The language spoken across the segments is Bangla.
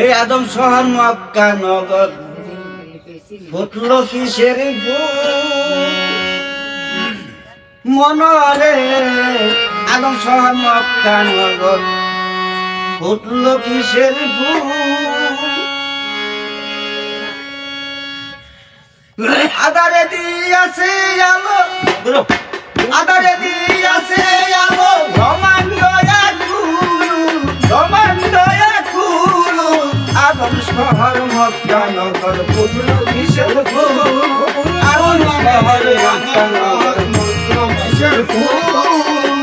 এই আদম শহর মক্কা নগর। ফুটল কিসের মনরে আদম শহর মক্কা নগর। ফুটল কিসের আদারে দিয়াছে আলো। শহর মক্কা নগর ফুটল কিসের ফুল। আদম শহর মক্কা নগর ফুটল কিসের ফুল।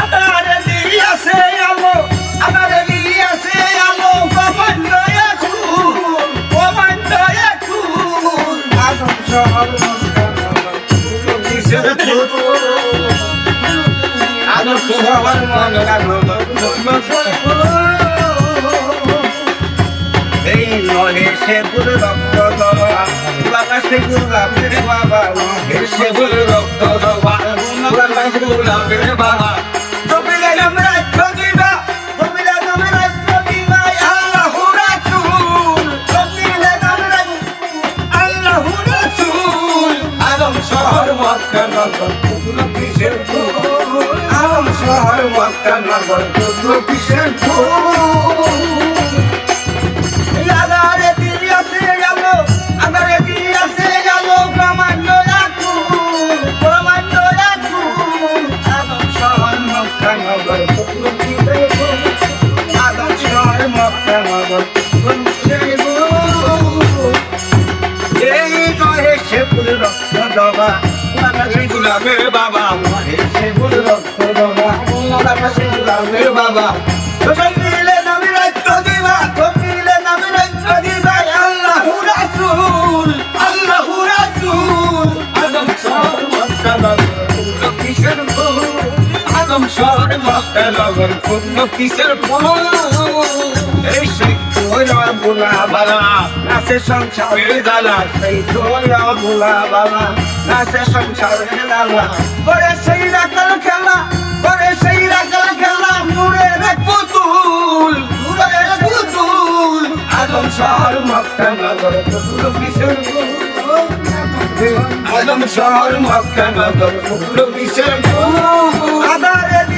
আদারে দিয়াছে আলো আদারে নহে সে গুরু রক্ত দেওয়া বাবা সে গোলাপের বাবা নহে সে গুরু রক্ত দেওয়া বাবা সে গোলাপের বাবা। জমিলে নাম রাজ্য দিবা শহর, মক্কা, নগর কুকুর কিসের ফুল? আদম শহর, মক্কা, নগর কুকুর কিসের ফুল? মক্কা নগর এই নহে সে ফুল রক্ত দবা বাবা গুলাবের বাবা নহে সে ফুল রক্ত বাবা সে গুলাবের বাবা। মিলে নামে রাজ্য দিবা মিলে নামে রাজ্য দিবা। আল্লাহু রাসূল আল্লাহু রাসূল। আদম শহর মক্কা নগর কিসের ফুল আদম শহর মক্কা নগর ফুল কিসের ফুল এই তোরা বুলা বালা নাচে সংসারের দালা সেই তোরা বুলা বালা নাচে সংসারের দালা করে সেই রাখাল খেলা করে সেই রাখাল খেলা মুড়ে রে পুতুল মুড়ে রে পুতুল আদম শহর মক্কা নগর কিসের ফুল আদম শহর মক্কা নগর কিসের ফুল আদারে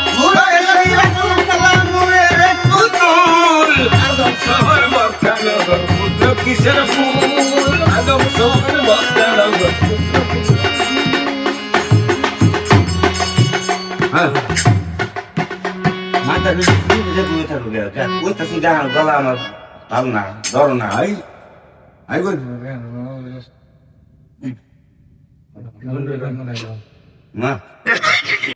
মাথা থাকবে ওই তো সিধা গলা আমার ভালো না ধরো না আই আই কই মা